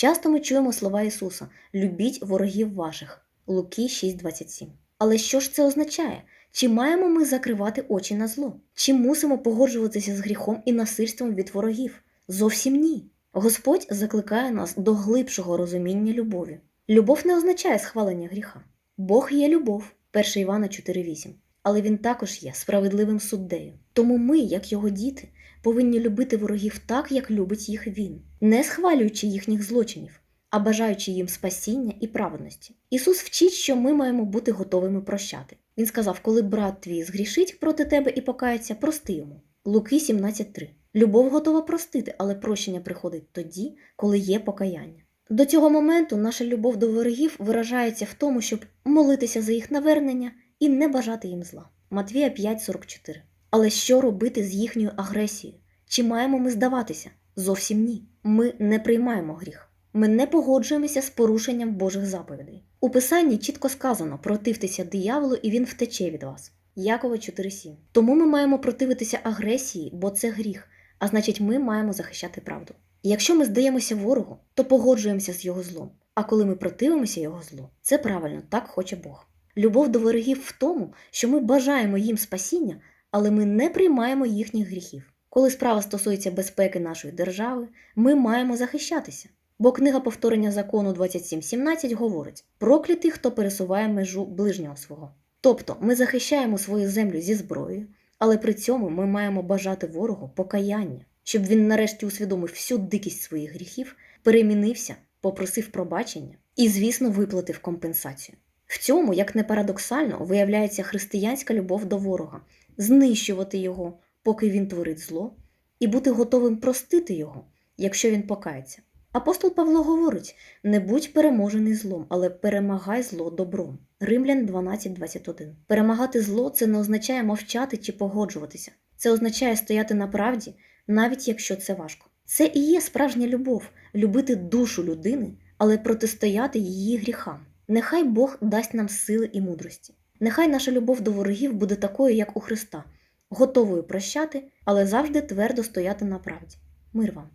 Часто ми чуємо слова Ісуса: любіть ворогів ваших Луки 6,27. Але що ж це означає? Чи маємо ми закривати очі на зло? Чи мусимо погоджуватися з гріхом і насильством від ворогів? Зовсім ні. Господь закликає нас до глибшого розуміння любові. Любов не означає схвалення гріха. Бог є любов, 1 Івана 4,8. Але він також є справедливим суддею. Тому ми, як його діти, повинні любити ворогів так, як любить їх він, не схвалюючи їхніх злочинів, а бажаючи їм спасіння і праведності. Ісус вчить, що ми маємо бути готовими прощати. Він сказав: коли брат твій згрішить проти тебе і покається, прости йому. Луки 17.3. Любов готова простити, але прощення приходить тоді, коли є покаяння. До цього моменту наша любов до ворогів виражається в тому, щоб молитися за їх навернення і не бажати їм зла. Матвія 5.44. Але що робити з їхньою агресією? Чи маємо ми здаватися? Зовсім ні. Ми не приймаємо гріх. Ми не погоджуємося з порушенням Божих заповідей. У Писанні чітко сказано противтеся дияволу, і він втече від вас. Якова 4.7. Тому ми маємо противитися агресії, бо це гріх, а значить, ми маємо захищати правду. І якщо ми здаємося ворогу, то погоджуємося з його злом. А коли ми противимося його злу, це правильно, так хоче Бог. Любов до ворогів в тому, що ми бажаємо їм спасіння, але ми не приймаємо їхніх гріхів. Коли справа стосується безпеки нашої держави, ми маємо захищатися. Бо книга повторення закону 27.17 говорить: проклятий, хто пересуває межу ближнього свого. Тобто ми захищаємо свою землю зі зброєю, але при цьому ми маємо бажати ворогу покаяння, щоб він нарешті усвідомив всю дикість своїх гріхів, перемінився, попросив пробачення і, звісно, виплатив компенсацію. В цьому, як не парадоксально, виявляється християнська любов до ворога, знищувати його, поки він творить зло, і бути готовим простити його, якщо він покається. Апостол Павло говорить: не будь переможений злом, але перемагай зло добром. Римлян 12.21. Перемагати зло це не означає мовчати чи погоджуватися. Це означає стояти на правді, навіть якщо це важко. Це і є справжня любов любити душу людини, але протистояти її гріхам. Нехай Бог дасть нам сили і мудрості. Нехай наша любов до ворогів буде такою, як у Христа, готовою прощати, але завжди твердо стояти на правді. Мир вам!